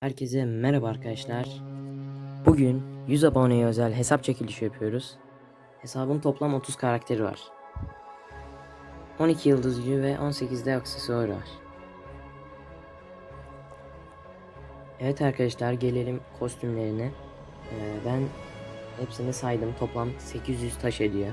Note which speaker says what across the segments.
Speaker 1: Herkese merhaba arkadaşlar. Bugün 100 aboneye özel hesap çekilişi yapıyoruz. Hesabın toplam 30 karakteri var. 12 yıldız ve 18'de aksesuar var. Evet arkadaşlar gelelim kostümlerine. Ee, ben hepsini saydım. Toplam 800 taş ediyor.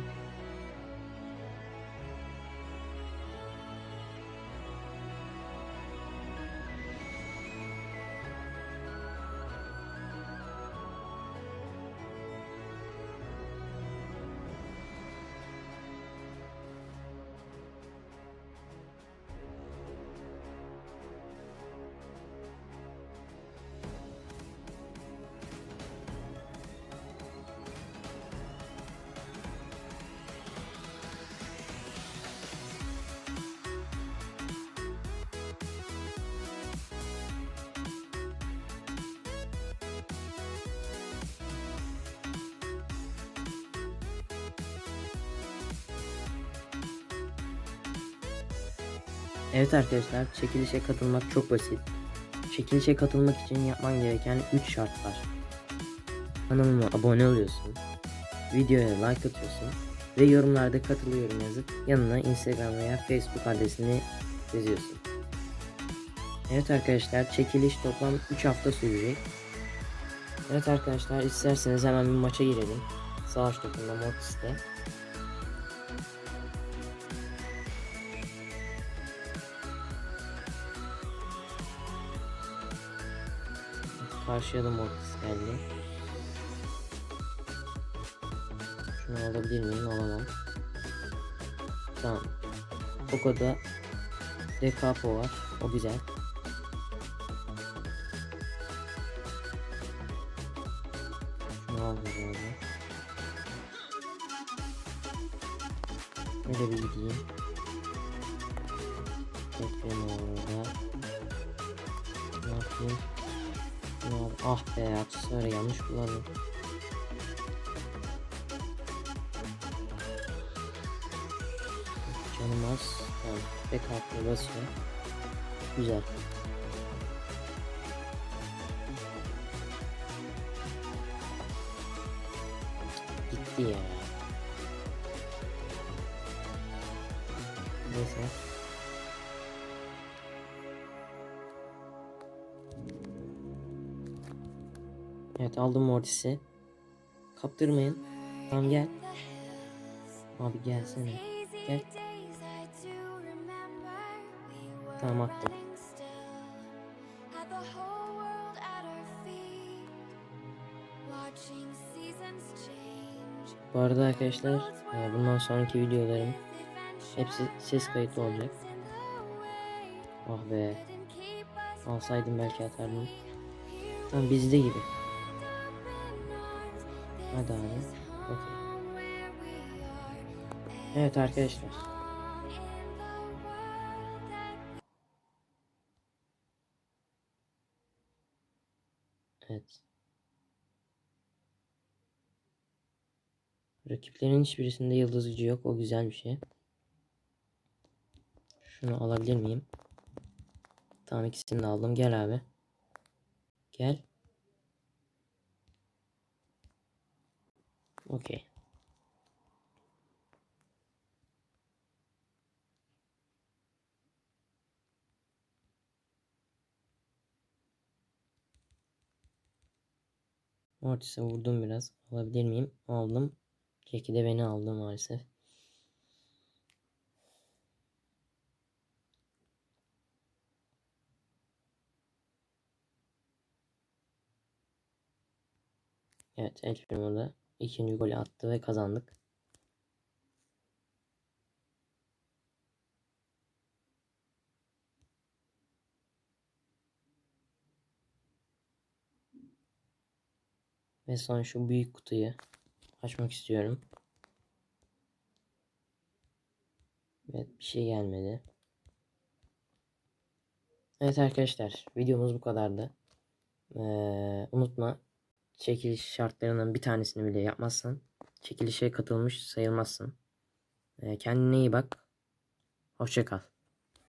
Speaker 1: Evet arkadaşlar çekilişe katılmak çok basit. Çekilişe katılmak için yapman gereken 3 şart var. Kanalıma abone oluyorsun. Videoya like atıyorsun. Ve yorumlarda katılıyorum yazıp yanına Instagram veya Facebook adresini yazıyorsun. Evet arkadaşlar çekiliş toplam 3 hafta sürecek. Evet arkadaşlar isterseniz hemen bir maça girelim. Savaş topunda Mortis'te. Karşıya da Mortis geldi. Şunu alabilir miyim? Alamam. Tamam. Poco'da Dekapo var. O güzel. Şunu al abi. Böyle bir gideyim. Bekleyin orada. Ne yapayım? Ah be aksesuarı yanlış kullandım. Canım az. Tamam. Backup'la basıyor. Güzel. Gitti ya. Neyse. Evet aldım Mortis'i. Kaptırmayın. Tamam gel. Abi gelsene. Gel. Tamam attım. Bu arada arkadaşlar e, bundan sonraki videolarım hepsi ses kayıtlı olacak. Ah be. Alsaydım belki atardım. Tam bizde gibi. Hadi abi. Okey. Evet arkadaşlar. Evet. Rakiplerin hiçbirisinde yıldız gücü yok. O güzel bir şey. Şunu alabilir miyim? Tamam ikisini de aldım. Gel abi. Gel. Okey. Mortis'e vurdum biraz. Alabilir miyim? Aldım. Jackie de beni aldı maalesef. Evet El Primo da ikinci golü attı ve kazandık. Ve son şu büyük kutuyu açmak istiyorum. Evet bir şey gelmedi. Evet arkadaşlar videomuz bu kadardı. Ee, unutma çekiliş şartlarından bir tanesini bile yapmazsan çekilişe katılmış sayılmazsın. Ee, kendine iyi bak. Hoşça kal.